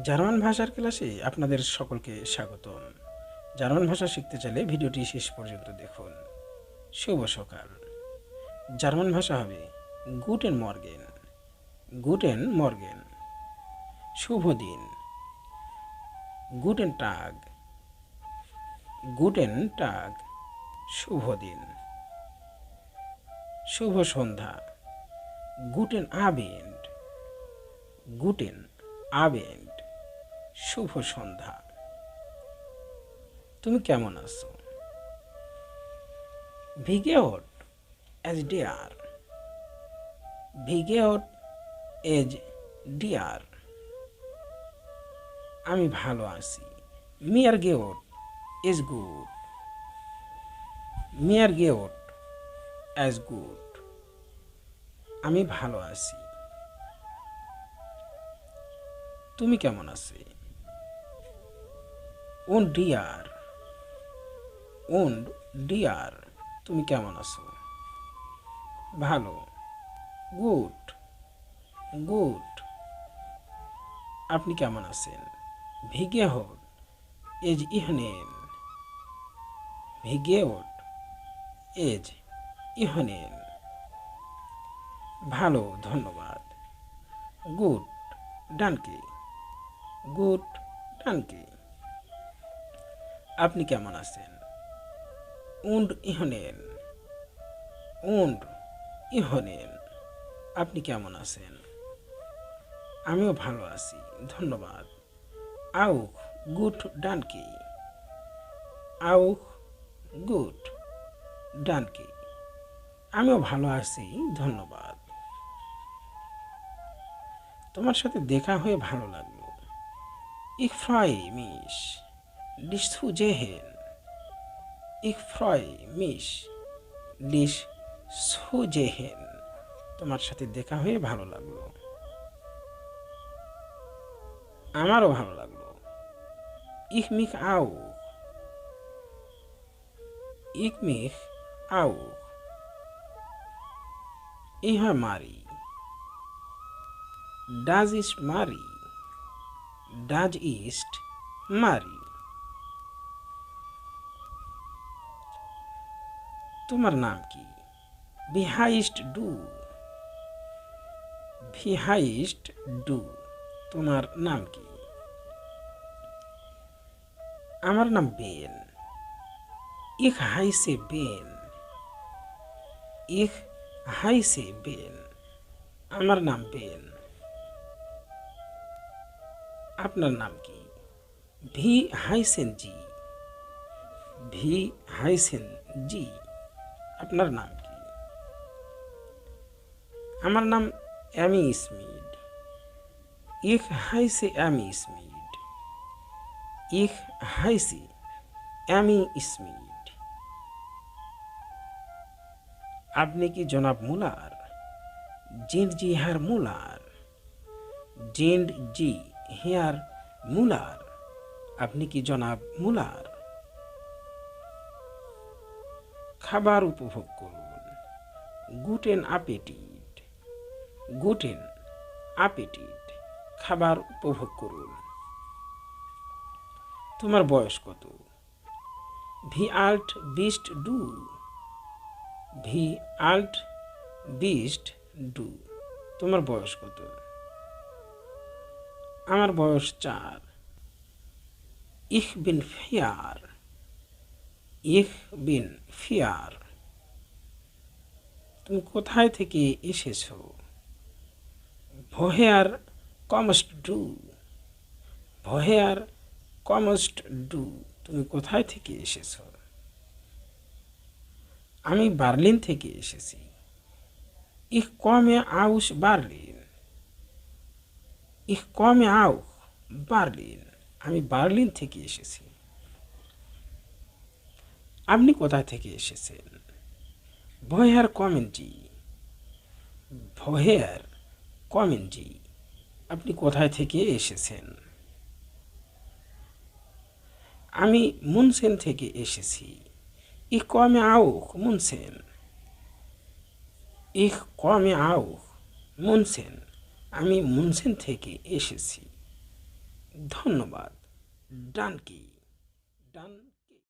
German ভাষার ক্লাসে আপনাদের সকলকে স্বাগতম। জার্মান ভাষা শিখতে চাইলে ভিডিওটি শেষ পর্যন্ত দেখুন। শুভ সকাল। জার্মান ভাষা হবে গুটেন মর্গেন গুটেন মর্গেন শুভ দিন। গুটেন টাগ গুটেন টাগ শুভ দিন। শুভ সন্ধ্যা। গুটেন আবেন্ড গুটেন আবেন্ড শুভ সন্ধ্যা। তুমি কেমন আছো? ভিগেওট এজ ডিয়ার ভিগেওট এজ ডিয়ার আমি ভালো আছি। মিয়ার গেওট ইজ গুড। মিয়ার গেওট অ্যাজ গুড। আমি ভালো আছি। তুমি কেমন আছো? ওন ডিয়ার ওন ডিয়ার তুমি কেমন আছো? ভালো। গুড গুড আপনি কেমন আছেন? ভিগে হোট এজ ইহনেন। ভিগে হোট এজ ইহনেন। ভালো, ধন্যবাদ। গুড ডানকে। গুড ডানকে। আপনি কেমন আছেন? উন্ড ইহনেন উন্ড ইহনেন আপনি কেমন আছেন? আমিও ভালো আছি, ধন্যবাদ। আউক গুড ডানকে। আউক গুড ডানকে। আমিও ভালো আছি, ধন্যবাদ। তোমার সাথে দেখা হয়ে ভালো লাগল। ইক ফ্রয় মিস ডিস থু জেহেন ইক ফ্রয় মিস ডিস সু জেহেন তোমার সাথে দেখা হয়ে ভালো লাগল। আমারও ভালো লাগল। ইক মিক আউ ইক মিক আউ ইহা মারি ডাজ ইস্ট মারি ডাজ ইস্ট মারি তোমার নাম কি ভিহাইস্ট ডু ভিহাইস্ট ডু তোমার নাম কি আমার নাম বেন ইক হাইসে বেন ইক হাইসে বেন আমার নাম বেন আপনার নাম কি ভি হাইসেন জি ভি হাইসেন জি আপনার নাম কি আমার নাম অ্যামি স্মিড ইক হাইসে অ্যামি স্মিড ইক হাইসে অ্যামি স্মিড আপনি কি জনাব মুলার জিন্ড জি হার মুলার জিন্ড জি হেয়ার মুলার আপনি কি জনাব মুলার খাবার উপভোগ করুন। গুটেন আপিটিট গুটেন আপিটিট খাবার উপভোগ করুন। তোমার বয়স কত? ভি আল্ট বিস্ট ডু ভি আল্ট বিস্ট ডু তোমার বয়স কত? আমার বয়স চার। ইহ বিন ফিয়ার ইহ বিন ফিয়ার। তুমি কোথায় থেকে এসেছ? ভহেয়ার কমস্ট ডু। ভহেয়ার কমস্ট ডু। তুমি কোথায় থেকে এসেছ? আমি বার্লিন থেকে এসেছি। ইহ কমে আউস বার্লিন। ইহ কমে আউ বার্লিন। আমি বার্লিন থেকে এসেছি। আপনি কোথা থেকে এসেছেন? ভয়ের কমেন্টি ভয়ের কমেন্টি আপনি কোথায় থেকে এসেছেন? আমি মুনসেন থেকে এসেছি। ই কমে আউক মুনসেন। ইহ কমে আউক মুনসেন। আমি মুনসেন থেকে এসেছি। ধন্যবাদ। ডান কি ডান